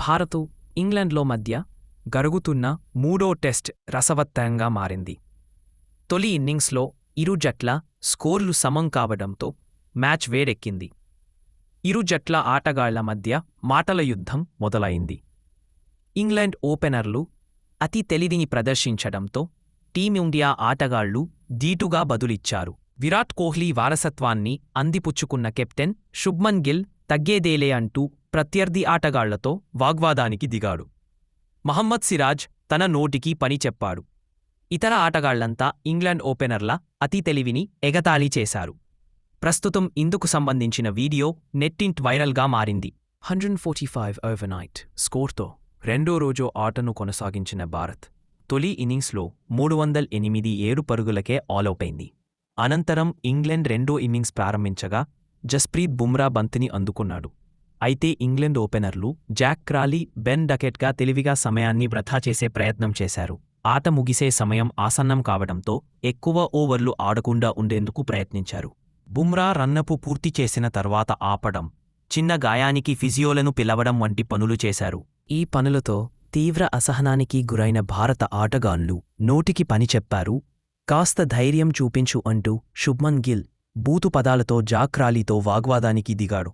భారతు ఇంగ్లండ్లో మధ్య గరుగుతున్న మూడో టెస్ట్ రసవత్తంగా మారింది. తొలి ఇన్నింగ్స్లో ఇరు జట్ల స్కోర్లు సమం కావడంతో మ్యాచ్ వేడెక్కింది. ఇరు జట్ల ఆటగాళ్ళ మధ్య మాటల యుద్ధం మొదలైంది. ఇంగ్లాండ్ ఓపెనర్లు అతి తెలివిని ప్రదర్శించడంతో టీమిండియా ఆటగాళ్ళు ధీటుగా బదులిచ్చారు. విరాట్ కోహ్లీ వారసత్వాన్ని అందిపుచ్చుకున్న కెప్టెన్ శుభ్మన్ గిల్ తగ్గేదేలే అంటూ ప్రత్యర్థి ఆటగాళ్ళతో వాగ్వాదానికి దిగాడు. మహమ్మద్ సిరాజ్ తన నోటికి పని చెప్పాడు. ఇతర ఆటగాళ్ళంతా ఇంగ్లాండ్ ఓపెనర్ల అతి తెలివిని ఎగతాళి చేశారు. ప్రస్తుతం ఇందుకు సంబంధించిన వీడియో నెట్టింట్ వైరల్గా మారింది. Hundred forty five overnight స్కోర్తో రెండో రోజు ఆటను కొనసాగించిన భారత్ తొలి ఇన్నింగ్స్లో మూడు వందల ఎనిమిది ఏడు పరుగులకే ఆలౌటైంది అనంతరం ఇంగ్లాండ్ రెండో ఇన్నింగ్స్ ప్రారంభించగా జస్ప్రీత్ బుమ్రా బంతిని అందుకున్నాడు. అయితే ఇంగ్లాండ్ ఓపెనర్లు జాక్ క్రాలీ బెన్ డకెట్గా తెలివిగా సమయాన్ని వృథా చేసే ప్రయత్నం చేశారు. ఆట ముగిసే సమయం ఆసన్నం కావడంతో ఎక్కువ ఓవర్లు ఆడకుండా ఉండేందుకు ప్రయత్నించారు. బుమ్రా రన్నపు పూర్తి చేసిన తర్వాత ఆపడం చిన్న గాయానికి ఫిజియోలను పిలవడం వంటి పనులు చేశారు. ఈ పనులతో తీవ్ర అసహనానికి గురైన భారత ఆటగాళ్ళు నోటికి పని చెప్పారు. కాస్త ధైర్యం చూపించు అంటూ శుభ్మన్ గిల్ బూతుపదాలతో జాక్రాలీతో వాగ్వాదానికి దిగాడు.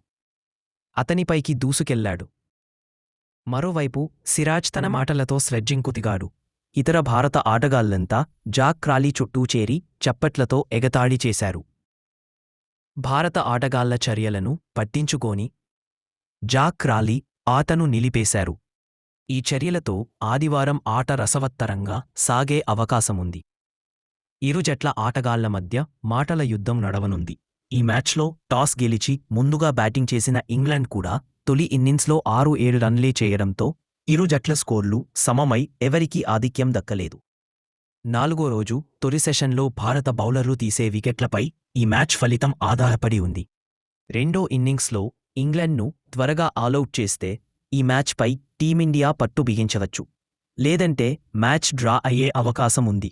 అతనిపైకి దూసుకెళ్ళాడు మరోవైపు సిరాజ్ తన మాటలతో స్లెడ్జింగ్కు దిగాడు. ఇతర భారత ఆటగాళ్ళంతా జాక్రాలీ చుట్టూ చేరి చప్పట్లతో ఎగతాళి చేశారు. భారత ఆటగాళ్ళ చర్యలను పట్టించుకోని జాక్రాలీ ఆతను ఆటను నిలిపేశారు. ఈ చర్యలతో ఆదివారం ఆట రసవత్తరంగా సాగే అవకాశముంది. ఇరు జట్ల ఆటగాళ్ళ మధ్య మాటల యుద్ధం నడవనుంది. ఈ మ్యాచ్లో టాస్ గెలిచి ముందుగా బ్యాటింగ్ చేసిన ఇంగ్లాండ్ కూడా తొలి ఇన్నింగ్స్లో ఆరు ఏడు రన్లే చేయడంతో ఇరు జట్ల స్కోర్లు సమమై ఎవరికీ ఆధిక్యం దక్కలేదు. నాలుగో రోజు తొలి సెషన్లో భారత బౌలర్లు తీసే వికెట్లపై ఈ మ్యాచ్ ఫలితం ఆధారపడి ఉంది. రెండో ఇన్నింగ్స్లో ఇంగ్లాండ్ను త్వరగా ఆలౌట్ చేస్తే ఈ మ్యాచ్పై టీమిండియా పట్టు బిగించవచ్చు. లేదంటే మ్యాచ్ డ్రా అయ్యే అవకాశం ఉంది.